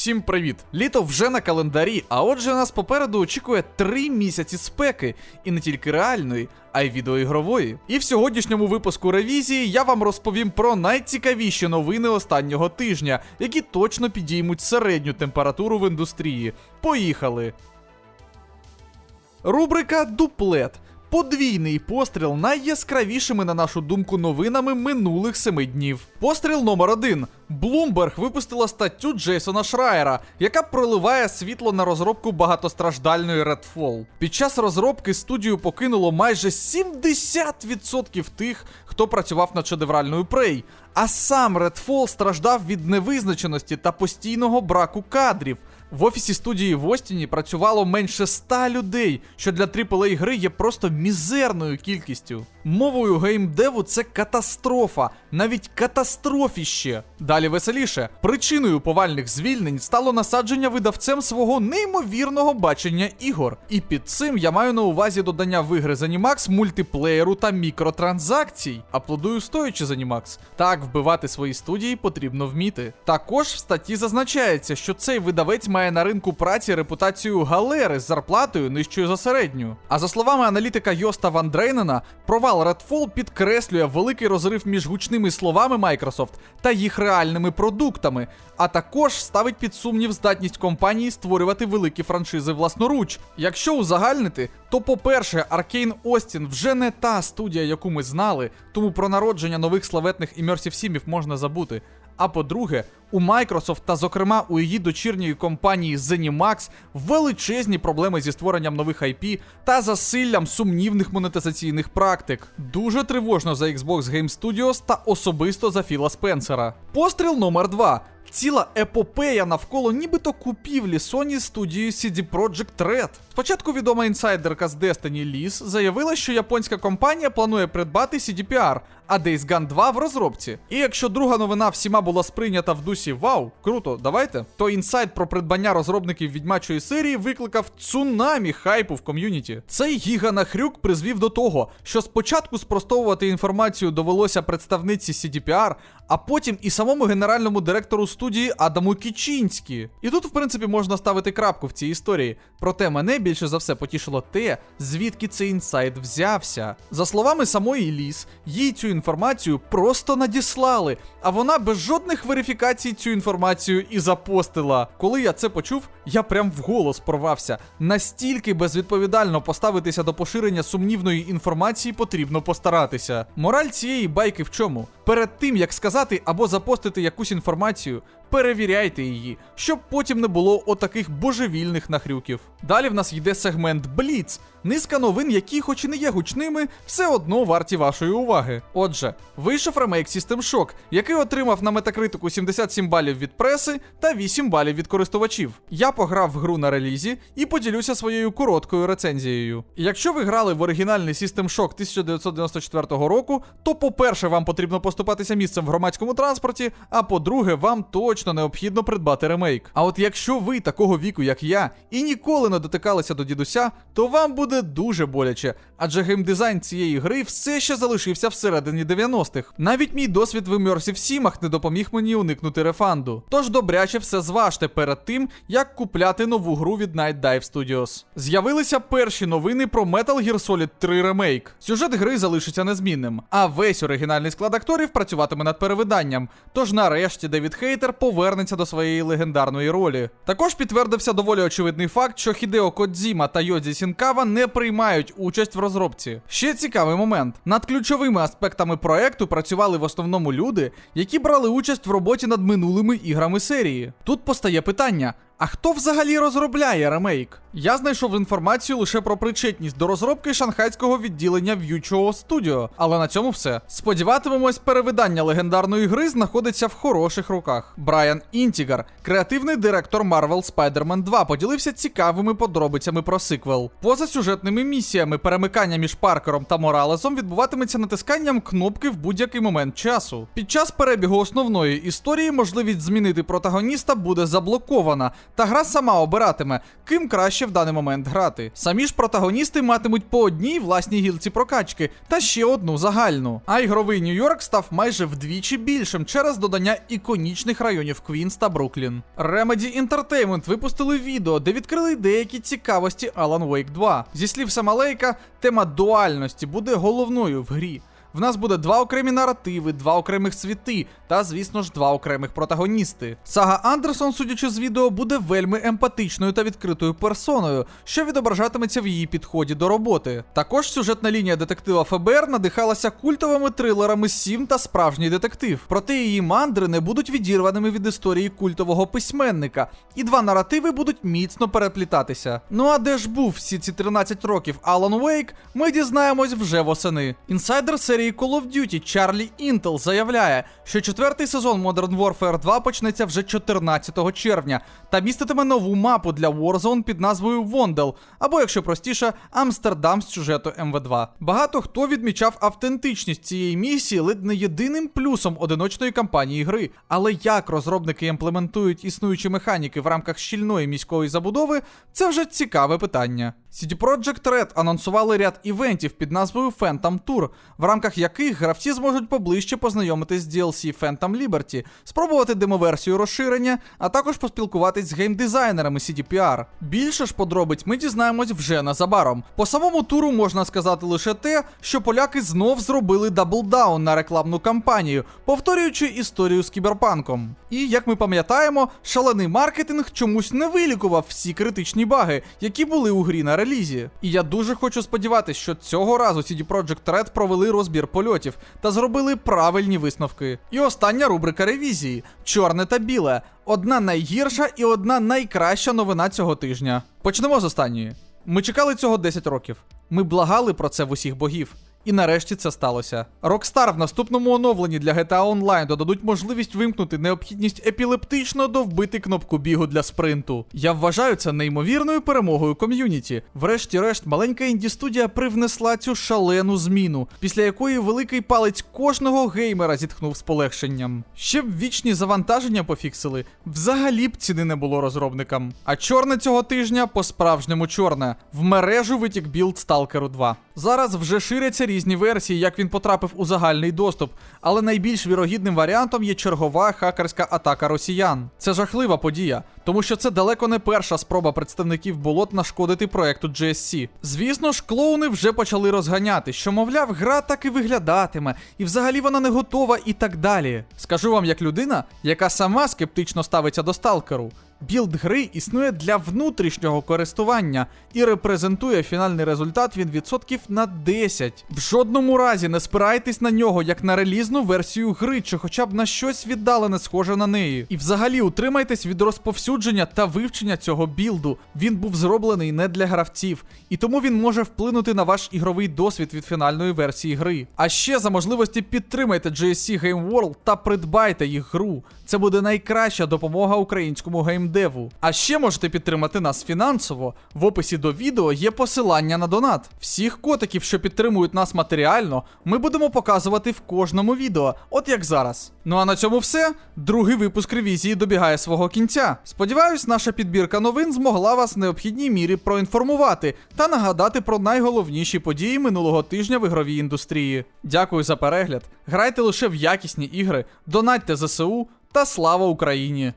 Всім привіт! Літо вже на календарі, а отже, нас попереду очікує три місяці спеки, і не тільки реальної, а й відеоігрової. І в сьогоднішньому випуску ревізії я вам розповім про найцікавіші новини останнього тижня, які точно підіймуть середню температуру в індустрії. Поїхали! Рубрика Дуплет. Подвійний постріл найяскравішими, на нашу думку, новинами минулих семи днів. Постріл номер один. Bloomberg випустила статтю Джейсона Шрайера, яка проливає світло на розробку багатостраждальної Redfall. Під час розробки студію покинуло майже 70% тих, хто працював над шедевральною Prey. А сам Redfall страждав від невизначеності та постійного браку кадрів. В офісі студії в Остіні працювало менше ста людей, що для AAA гри є просто мізерною кількістю. Мовою геймдеву це катастрофа, навіть катастрофіще. Далі веселіше. Причиною повальних звільнень стало насадження видавцем свого неймовірного бачення ігор. І під цим я маю на увазі додання в ігри Zenimax мультиплеєру та мікротранзакцій. Аплодую стоячи Zenimax. Так, вбивати свої студії потрібно вміти. Також в статті зазначається, що цей видавець має на ринку праці репутацію галери з зарплатою нижчою за середню. А за словами аналітика Йоста Ван Дрейнена, провал Redfall підкреслює великий розрив між гучними словами Microsoft та їх реальними продуктами, а також ставить під сумнів здатність компанії створювати великі франшизи власноруч. Якщо узагальнити, то по-перше, Arkane Austin вже не та студія, яку ми знали, тому про народження нових славетних Immersive Сімів можна забути. А по-друге, у Microsoft та, зокрема, у її дочірньої компанії ZeniMax величезні проблеми зі створенням нових IP та засиллям сумнівних монетизаційних практик. Дуже тривожно за Xbox Game Studios та особисто за Філа Спенсера. Постріл номер 2 Ціла епопея навколо нібито купівлі Sony студією CD Projekt Red. Спочатку відома інсайдерка з Destiny Liz заявила, що японська компанія планує придбати CDPR, а Days Gone 2 в розробці. І якщо друга новина всіма була сприйнята в дусі Вау, круто, давайте, то інсайт про придбання розробників відьмачої серії викликав цунамі хайпу в ком'юніті. Цей гіганахрюк призвів до того, що спочатку спростовувати інформацію довелося представниці CDPR, а потім і самому генеральному директору студії Адаму Кічінські. І тут, в принципі, можна ставити крапку в цій історії. Проте мене більше за все потішило те, звідки цей інсайт взявся. За словами самої Ліс, їй цю інформацію просто надіслали, а вона без жодних верифікацій цю інформацію і запостила. Коли я це почув, я прям вголос порвався. Настільки безвідповідально поставитися до поширення сумнівної інформації потрібно постаратися. Мораль цієї байки в чому? Перед тим як сказати або запостити якусь інформацію, перевіряйте її, щоб потім не було отаких божевільних нахрюків. Далі в нас йде сегмент Бліц. Низка новин, які, хоч і не є гучними, все одно варті вашої уваги. Отже, вийшов ремейк System Shock, який отримав на метакритику 77 балів від преси та 8 балів від користувачів. Я пограв в гру на релізі і поділюся своєю короткою рецензією. Якщо ви грали в оригінальний System Shock 1994 року, то, по-перше, вам потрібно поступатися місцем в громадському транспорті, а по-друге, вам точно необхідно придбати ремейк. А от якщо ви такого віку, як я, і ніколи не дотикалися до дідуся, то вам буде дуже боляче, адже геймдизайн цієї гри все ще залишився всередині 90-х. Навіть мій досвід в Immersive Сімах не допоміг мені уникнути рефанду. Тож добряче все зважте перед тим, як купляти нову гру від Night Dive Studios. З'явилися перші новини про Metal Gear Solid 3 Remake. Сюжет гри залишиться незмінним, а весь оригінальний склад акторів працюватиме над перевиданням. Тож нарешті Девід Хейтер повернеться до своєї легендарної ролі. Також підтвердився доволі очевидний факт, що Хідео Кодзіма та Йодзі Сінкава не приймають участь в розробці. Ще цікавий момент: над ключовими аспектами проекту працювали в основному люди, які брали участь в роботі над минулими іграми серії. Тут постає питання. А хто взагалі розробляє ремейк? Я знайшов інформацію лише про причетність до розробки шанхайського відділення View Studio, але на цьому все. Сподіватимемось, перевидання легендарної гри знаходиться в хороших руках. Брайан Інтігар, креативний директор Marvel Spider-Man 2, поділився цікавими подробицями про сиквел. Поза сюжетними місіями перемикання між Паркером та Моралесом відбуватиметься натисканням кнопки в будь-який момент часу. Під час перебігу основної історії можливість змінити протагоніста буде заблокована. Та гра сама обиратиме, ким краще в даний момент грати. Самі ж протагоністи матимуть по одній власній гілці прокачки та ще одну загальну. А ігровий Нью-Йорк став майже вдвічі більшим через додання іконічних районів Квінс та Бруклін. Remedy Entertainment випустили відео, де відкрили деякі цікавості Alan Wake 2. Зі слів Самалейка, тема дуальності буде головною в грі. В нас буде два окремі наративи, два окремих світи та, звісно ж, два окремих протагоністи. Сага Андерсон, судячи з відео, буде вельми емпатичною та відкритою персоною, що відображатиметься в її підході до роботи. Також сюжетна лінія детектива ФБР надихалася культовими трилерами Сім та справжній детектив. Проте її мандри не будуть відірваними від історії культового письменника, і два наративи будуть міцно переплітатися. Ну а де ж був всі ці 13 років Алан Вейк, ми дізнаємось вже восени. Інсайдер серії Call of Duty Чарлі Інтел заявляє, що четвертий сезон Modern Warfare 2 почнеться вже 14 червня та міститиме нову мапу для Warzone під назвою Вондел, або, якщо простіше, Амстердам з сюжету МВ2. Багато хто відмічав автентичність цієї місії ледь не єдиним плюсом одиночної кампанії гри. Але як розробники імплементують існуючі механіки в рамках щільної міської забудови, це вже цікаве питання. CD Projekt Red анонсували ряд івентів під назвою Phantom Tour, в рамках яких гравці зможуть поближче познайомитись з DLC Phantom Liberty, спробувати демоверсію розширення, а також поспілкуватись з геймдизайнерами CDPR. Більше ж подробиць ми дізнаємось вже незабаром. По самому туру можна сказати лише те, що поляки знов зробили даблдаун на рекламну кампанію, повторюючи історію з кіберпанком. І як ми пам'ятаємо, шалений маркетинг чомусь не вилікував всі критичні баги, які були у грі на релізі. І я дуже хочу сподіватися, що цього разу CD Projekt Red провели розбір польотів та зробили правильні висновки. І остання рубрика ревізії: чорне та біле. Одна найгірша і одна найкраща новина цього тижня. Почнемо з останньої. Ми чекали цього 10 років. Ми благали про це в усіх богів. І нарешті це сталося. Rockstar в наступному оновленні для GTA Online додадуть можливість вимкнути необхідність епілептично довбити кнопку бігу для спринту. Я вважаю це неймовірною перемогою ком'юніті. Врешті-решт, маленька інді-студія привнесла цю шалену зміну, після якої великий палець кожного геймера зітхнув з полегшенням. Ще б вічні завантаження пофіксили, взагалі б ціни не було розробникам. А чорне цього тижня по-справжньому чорне. В мережу витік білд Stalker 2. Зараз вже ширяться різні версії, як він потрапив у загальний доступ, але найбільш вірогідним варіантом є чергова хакерська атака росіян. Це жахлива подія, тому що це далеко не перша спроба представників болот нашкодити проекту GSC. Звісно ж, клоуни вже почали розганяти, що, мовляв, гра так і виглядатиме, і взагалі вона не готова і так далі. Скажу вам, як людина, яка сама скептично ставиться до сталкеру. Білд гри існує для внутрішнього користування і репрезентує фінальний результат від відсотків на 10. В жодному разі не спирайтесь на нього як на релізну версію гри, чи хоча б на щось віддалене схоже на неї. І взагалі утримайтесь від розповсюдження та вивчення цього білду. Він був зроблений не для гравців, і тому він може вплинути на ваш ігровий досвід від фінальної версії гри. А ще за можливості підтримайте GSC Game World та придбайте їх гру. Це буде найкраща допомога українському геймдеву. А ще можете підтримати нас фінансово. В описі до відео є посилання на донат. Всіх котиків, що підтримують нас матеріально, ми будемо показувати в кожному відео, от як зараз. Ну а на цьому все. Другий випуск ревізії добігає свого кінця. Сподіваюсь, наша підбірка новин змогла вас в необхідній мірі проінформувати та нагадати про найголовніші події минулого тижня в ігровій індустрії. Дякую за перегляд. Грайте лише в якісні ігри, донатьте ЗСУ та слава Україні!